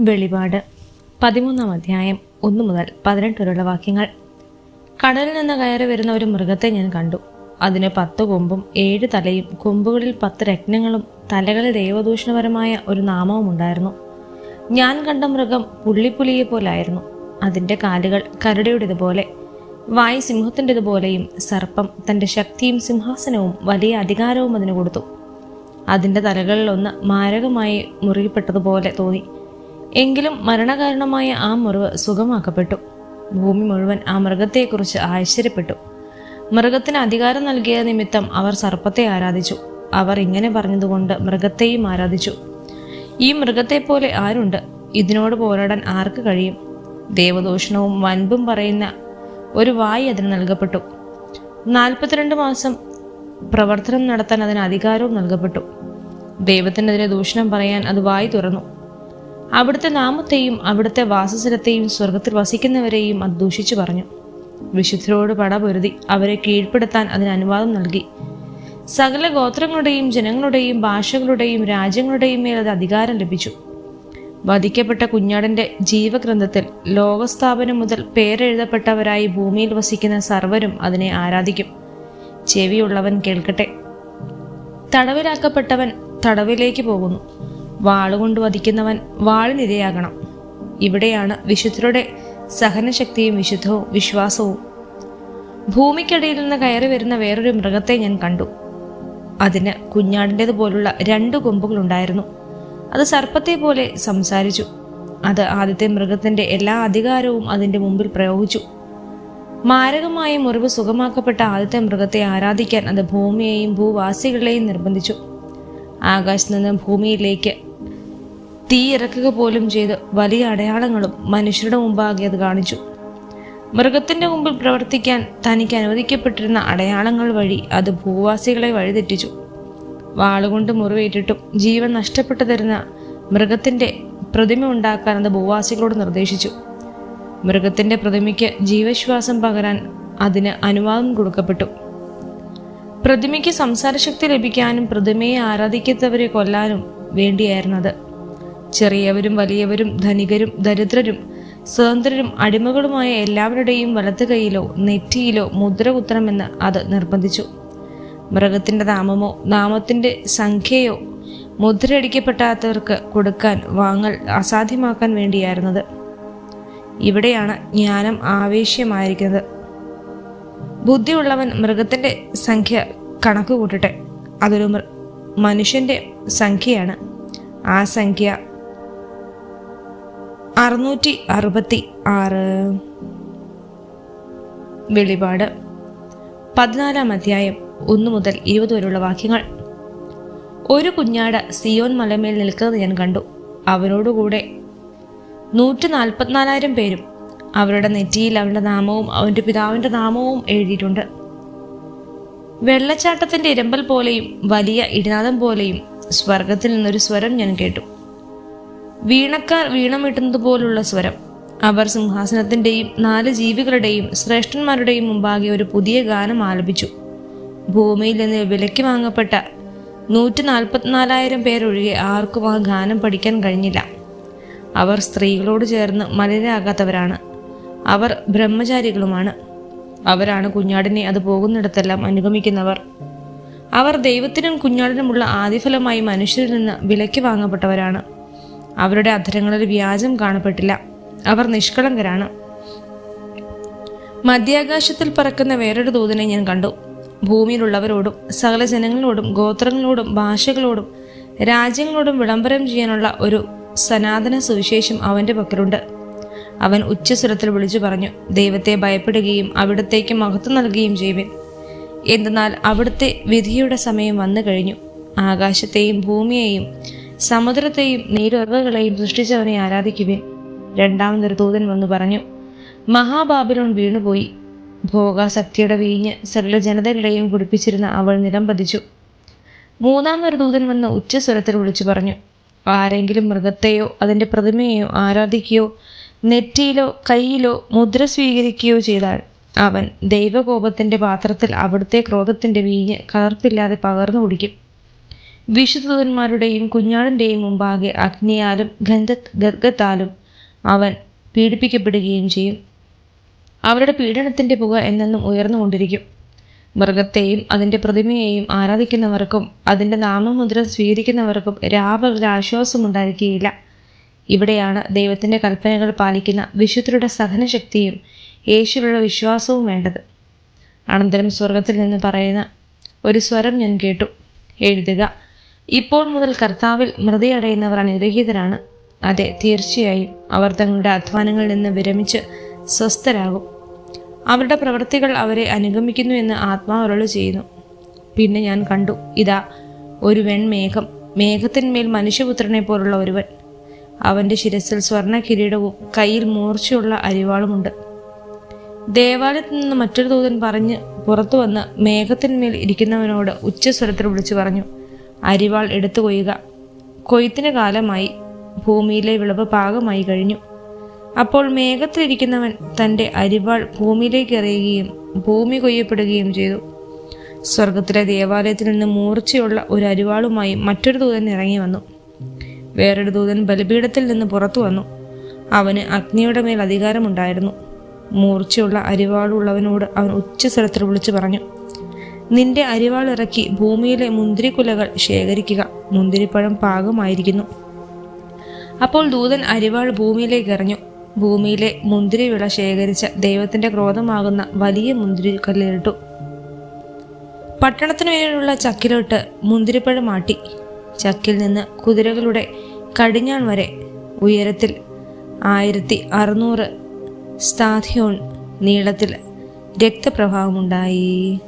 വെളിപാട്. പതിമൂന്നാം അധ്യായം ഒന്നു മുതൽ പതിനെട്ട് വരെയുള്ള വാക്യങ്ങൾ. കടലിൽ നിന്ന് കയറി വരുന്ന ഒരു മൃഗത്തെ ഞാൻ കണ്ടു. അതിന് പത്ത് കൊമ്പും ഏഴ് തലയും കൊമ്പുകളിൽ പത്ത് രത്നങ്ങളും തലകളിൽ ദൈവദൂഷണപരമായ ഒരു നാമവും ഉണ്ടായിരുന്നു. ഞാൻ കണ്ട മൃഗം പുള്ളിപ്പുലിയെ പോലായിരുന്നു. അതിന്റെ കാലുകൾ കരടിയുടേതുപോലെ വായ് സിംഹത്തിന്റെതുപോലെയും സർപ്പം തന്റെ ശക്തിയും സിംഹാസനവും വലിയ അധികാരവും അതിന് കൊടുത്തു. അതിന്റെ തലകളിൽ ഒന്ന് മാരകമായി മുറുകിപ്പെട്ടതുപോലെ തോന്നി. എങ്കിലും മരണകാരണമായ ആ മുറിവ് സുഖമാക്കപ്പെട്ടു. ഭൂമി മുഴുവൻ ആ മൃഗത്തെക്കുറിച്ച് ആശ്ചര്യപ്പെട്ടു. മൃഗത്തിന് അധികാരം നൽകിയ നിമിത്തം അവർ സർപ്പത്തെ ആരാധിച്ചു. അവർ ഇങ്ങനെ പറഞ്ഞതുകൊണ്ട് മൃഗത്തെയും ആരാധിച്ചു. ഈ മൃഗത്തെ പോലെ ആരുണ്ട്? ഇതിനോട് പോരാടാൻ ആർക്ക് കഴിയും? ദേവദൂഷണവും വൻപും പറയുന്ന ഒരു വായി അതിന് നൽകപ്പെട്ടു. നാൽപ്പത്തിരണ്ട് മാസം പ്രവർത്തനം നടത്താൻ അതിന് അധികാരവും നൽകപ്പെട്ടു. ദൈവത്തിനെതിരെ ദൂഷണം പറയാൻ അത് വായി തുറന്നു. അവിടുത്തെ നാമത്തെയും അവിടുത്തെ വാസസ്ഥലത്തെയും സ്വർഗത്തിൽ വസിക്കുന്നവരെയും അത് ദൂഷിച്ചു പറഞ്ഞു. വിശുദ്ധരോട് പട പൊരുതി അവരെ കീഴ്പ്പെടുത്താൻ അതിന് അനുവാദം നൽകി. സകല ഗോത്രങ്ങളുടെയും ജനങ്ങളുടെയും ഭാഷകളുടെയും രാജ്യങ്ങളുടെയും മേൽ അത് അധികാരം ലഭിച്ചു. വധിക്കപ്പെട്ട കുഞ്ഞാടിന്റെ ജീവഗ്രന്ഥത്തിൽ ലോകസ്ഥാപനം മുതൽ പേരെഴുതപ്പെട്ടവരായി ഭൂമിയിൽ വസിക്കുന്ന സർവരും അതിനെ ആരാധിക്കും. ചെവിയുള്ളവൻ കേൾക്കട്ടെ. തടവിലാക്കപ്പെട്ടവൻ തടവിലേക്ക് പോകുന്നു. വാളുകൊണ്ട് വധിക്കുന്നവൻ വാളിനിരയാകണം. ഇവിടെയാണ് വിശുദ്ധരുടെ സഹനശക്തിയും വിശുദ്ധവും വിശ്വാസവും. ഭൂമിക്കടിയിൽ നിന്ന് കയറി വരുന്ന വേറൊരു മൃഗത്തെ ഞാൻ കണ്ടു. അതിന് കുഞ്ഞാടിന്റെതുപോലുള്ള രണ്ട് കൊമ്പുകളുണ്ടായിരുന്നു. അത് സർപ്പത്തെ പോലെ സംസാരിച്ചു. അത് ആദ്യത്തെ മൃഗത്തിന്റെ എല്ലാ അധികാരവും അതിന്റെ മുമ്പിൽ പ്രയോഗിച്ചു. മാരകമായ മുറിവ് സുഖമാക്കപ്പെട്ട ആദ്യത്തെ മൃഗത്തെ ആരാധിക്കാൻ അത് ഭൂമിയെയും ഭൂവാസികളെയും നിർബന്ധിച്ചു. ആകാശത്ത് നിന്ന് ഭൂമിയിലേക്ക് തീ ഇറക്കുക പോലും ചെയ്ത് വലിയ അടയാളങ്ങളും മനുഷ്യരുടെ മുമ്പാകെ അത് കാണിച്ചു. മൃഗത്തിന്റെ മുമ്പിൽ പ്രവർത്തിക്കാൻ തനിക്ക് അനുവദിക്കപ്പെട്ടിരുന്ന അടയാളങ്ങൾ വഴി അത് ഭൂവാസികളെ വഴിതെറ്റിച്ചു. വാളുകൊണ്ട് മുറിവേറ്റിട്ടും ജീവൻ നഷ്ടപ്പെട്ടു തരുന്ന മൃഗത്തിന്റെ പ്രതിമ ഉണ്ടാക്കാൻ അത് ഭൂവാസികളോട് നിർദ്ദേശിച്ചു. മൃഗത്തിന്റെ പ്രതിമയ്ക്ക് ജീവശ്വാസം പകരാൻ അതിന് അനുവാദം കൊടുക്കപ്പെട്ടു. പ്രതിമയ്ക്ക് സംസാരശക്തി ലഭിക്കാനും പ്രതിമയെ ആരാധിക്കാത്തവരെ കൊല്ലാനും വേണ്ടിയായിരുന്നത്. ചെറിയവരും വലിയവരും ധനികരും ദരിദ്രരും സ്വതന്ത്രരും അടിമകളുമായ എല്ലാവരുടെയും വലത്ത് കൈയിലോ നെറ്റിയിലോ മുദ്ര കുത്തണമെന്ന് അത് നിർബന്ധിച്ചു. മൃഗത്തിന്റെ നാമമോ നാമത്തിന്റെ സംഖ്യയോ മുദ്രയടിക്കപ്പെടാത്തവർക്ക് കൊടുക്കാൻ വാങ്ങൽ അസാധ്യമാക്കാൻ വേണ്ടിയായിരുന്നത്. ഇവിടെയാണ് ജ്ഞാനം ആവേശ്യമായിരിക്കുന്നത് ബുദ്ധിയുള്ളവൻ മൃഗത്തിന്റെ സംഖ്യ കണക്ക് കൂട്ടട്ടെ അതൊരു മൃ- മനുഷ്യന്റെ സംഖ്യയാണ്. ആ സംഖ്യ അറുന്നൂറ്റി അറുപത്തി ആറ് വെളിപാട്. പതിനാലാം അധ്യായം ഒന്നു മുതൽ ഇരുപത് വരെയുള്ള വാക്യങ്ങൾ. ഒരു കുഞ്ഞാട് സിയോൻ മലമേൽ നിൽക്കുന്നത് ഞാൻ കണ്ടു. അവനോടുകൂടെ നൂറ്റി നാൽപ്പത്തിനാലായിരം പേരും അവരുടെ നെറ്റിയിൽ അവരുടെ നാമവും അവന്റെ പിതാവിന്റെ നാമവും എഴുതിയിട്ടുണ്ട്. വെള്ളച്ചാട്ടത്തിന്റെ ഇരമ്പൽ പോലെയും വലിയ ഇടിനാദം പോലെയും സ്വർഗത്തിൽ നിന്നൊരു സ്വരം ഞാൻ കേട്ടു. വീണക്കാർ വീണമിട്ടുന്നത് പോലുള്ള സ്വരം. അവർ സിംഹാസനത്തിന്റെയും നാല് ജീവികളുടെയും ശ്രേഷ്ഠന്മാരുടെയും മുമ്പാകെ ഒരു പുതിയ ഗാനം ആലപിച്ചു. ഭൂമിയിൽ നിന്ന് വിലയ്ക്ക് വാങ്ങപ്പെട്ട നൂറ്റി നാൽപ്പത്തിനാലായിരം പേരൊഴികെ ആർക്കും ആ ഗാനം പഠിക്കാൻ കഴിഞ്ഞില്ല. അവർ സ്ത്രീകളോട് ചേർന്ന് മലിനരാകാത്തവരാണ്. അവർ ബ്രഹ്മചാരികളുമാണ്. അവരാണ് കുഞ്ഞാടിനെ അത് പോകുന്നിടത്തെല്ലാം അനുഗമിക്കുന്നവർ. അവർ ദൈവത്തിനും കുഞ്ഞാടിനുമുള്ള ആദിഫലമായി മനുഷ്യരിൽ നിന്ന് വിലയ്ക്ക് വാങ്ങപ്പെട്ടവരാണ്. അവരുടെ അധരങ്ങളിൽ വ്യാജം കാണപ്പെട്ടില്ല. അവർ നിഷ്കളങ്കരാണ്. മധ്യാകാശത്തിൽ പറക്കുന്ന വേറൊരു ദൂതനെ ഞാൻ കണ്ടു. ഭൂമിയിലുള്ളവരോടും സകല ജനങ്ങളോടും ഗോത്രങ്ങളോടും ഭാഷകളോടും രാജ്യങ്ങളോടും വിളംബരം ചെയ്യാനുള്ള ഒരു സനാതന സുവിശേഷം അവന്റെ പക്കലുണ്ട്. അവൻ ഉച്ചസ്വരത്തിൽ വിളിച്ചു പറഞ്ഞു ദൈവത്തെ ഭയപ്പെടുകയും അവിടത്തേക്ക് മഹത്വം നൽകുകയും ചെയ്യുവിൻ എന്തെന്നാൽ അവിടുത്തെ വിധിയുടെ സമയം വന്നു കഴിഞ്ഞു. ആകാശത്തെയും ഭൂമിയെയും സമുദ്രത്തെയും നീരുറകളെയും സൃഷ്ടിച്ചവനെ ആരാധിക്കുവിൻ. രണ്ടാമതൊരു ദൂതൻ വന്നു പറഞ്ഞു മഹാബാബിലോൺ വീണുപോയി. ഭോഗാസക്തിയുടെ വീഞ്ഞ് സകല ജനതകളെയും കുടിപ്പിച്ചിരുന്ന അവൾ നിലം പതിച്ചു. മൂന്നാമൊരു ദൂതൻ വന്ന് ഉച്ചസ്വരത്തിൽ വിളിച്ചു പറഞ്ഞു ആരെങ്കിലും മൃഗത്തെയോ അതിന്റെ പ്രതിമയെയോ ആരാധിക്കുകയോ നെറ്റിയിലോ കയ്യിലോ മുദ്ര സ്വീകരിക്കുകയോ ചെയ്താൽ അവൻ ദൈവകോപത്തിന്റെ പാത്രത്തിൽ അവിടുത്തെ ക്രോധത്തിന്റെ വീഞ്ഞ് കലർപ്പില്ലാതെ പകർന്നു കുടിക്കും. വിശുദ്ധന്മാരുടെയും കുഞ്ഞാടിന്റെയും മുമ്പാകെ അഗ്നിയാലും ഗന്ധ ഗർഗത്താലും അവൻ പീഡിപ്പിക്കപ്പെടുകയും ചെയ്യും. അവരുടെ പീഡനത്തിന്റെ പുക എന്നെന്നും ഉയർന്നുകൊണ്ടിരിക്കും മൃഗത്തെയും അതിന്റെ പ്രതിമയെയും ആരാധിക്കുന്നവർക്കും അതിന്റെ നാമമുദ്ര സ്വീകരിക്കുന്നവർക്കും രാപകൽ ആശ്വാസമുണ്ടായിരിക്കുകയില്ല ഇവിടെയാണ് ദൈവത്തിന്റെ കൽപ്പനകൾ പാലിക്കുന്ന വിശുദ്ധരുടെ സഹനശക്തിയും യേശുവിലുള്ള വിശ്വാസവും വേണ്ടത്. അനന്തരം സ്വർഗത്തിൽ നിന്ന് പറയുന്ന ഒരു സ്വരം ഞാൻ കേട്ടു. എഴുതുക ഇപ്പോൾ മുതൽ കർത്താവിൽ മൃതിയടയുന്നവർ അനുഗ്രഹീതരാണ്. അതെ തീർച്ചയായും അവർ തങ്ങളുടെ അധ്വാനങ്ങളിൽ നിന്ന് വിരമിച്ച് സ്വസ്ഥരാകും. അവരുടെ പ്രവൃത്തികൾ അവരെ അനുഗമിക്കുന്നു എന്ന് ആത്മാവരുൾ ചെയ്യുന്നു. പിന്നെ ഞാൻ കണ്ടു ഇതാ ഒരു വെൺമേഘം. മേഘത്തിന്മേൽ മനുഷ്യപുത്രനെ പോലുള്ള ഒരുവൻ. അവന്റെ ശിരസിൽ സ്വർണ കിരീടവും കയ്യിൽ മൂർച്ചയുള്ള അരിവാളുമുണ്ട്. ദേവാലയത്തിൽ നിന്ന് മറ്റൊരു ദൂതൻ പറഞ്ഞ് പുറത്തു വന്ന് മേഘത്തിന്മേൽ ഇരിക്കുന്നവനോട് ഉച്ചസ്വരത്തിൽ വിളിച്ചു പറഞ്ഞു അരിവാൾ എടുത്തു കൊയ്യുക. കൊയ്ത്തിന് കാലമായി ഭൂമിയിലെ വിളവ് പാകമായി കഴിഞ്ഞു. അപ്പോൾ മേഘത്തിലിരിക്കുന്നവൻ തന്റെ അരിവാൾ ഭൂമിയിലേക്ക് എറിയുകയും ഭൂമി കൊയ്യപ്പെടുകയും ചെയ്തു. സ്വർഗത്തിലെ ദേവാലയത്തിൽ നിന്ന് മൂർച്ചയുള്ള ഒരു അരിവാളുമായി മറ്റൊരു ദൂതൻ ഇറങ്ങി വന്നു. വേറൊരു ദൂതൻ ബലിപീഠത്തിൽ നിന്ന് പുറത്തു വന്നു. അവന് അഗ്നിയുടെ മേൽ അധികാരമുണ്ടായിരുന്നു. മൂർച്ചയുള്ള അരിവാളുള്ളവനോട് അവൻ ഉച്ചസ്വരത്തിൽ വിളിച്ചു പറഞ്ഞു നിന്റെ അരിവാൾ ഇറക്കി ഭൂമിയിലെ മുന്തിരിക്കുലകൾ ശേഖരിക്കുക. മുന്തിരിപ്പഴം പാകമായിരിക്കുന്നു. അപ്പോൾ ദൂതൻ അരിവാൾ ഭൂമിയിലേക്ക് എറിഞ്ഞു ഭൂമിയിലെ മുന്തിരി വിള ശേഖരിച്ച ദൈവത്തിന്റെ ക്രോധമാകുന്ന വലിയ മുന്തിരി കല്ലിലിട്ടു പട്ടണത്തിനു മേലുള്ള ചക്കിലോട്ട് മുന്തിരിപ്പഴം മാട്ടി ചക്കിൽ നിന്ന് കുതിരകളുടെ കടിഞ്ഞാൺ വരെ ഉയരത്തിൽ ആയിരത്തി അറുന്നൂറ് സ്ഥാധിയോൺ നീളത്തിൽ രക്തപ്രവാഹമുണ്ടായി.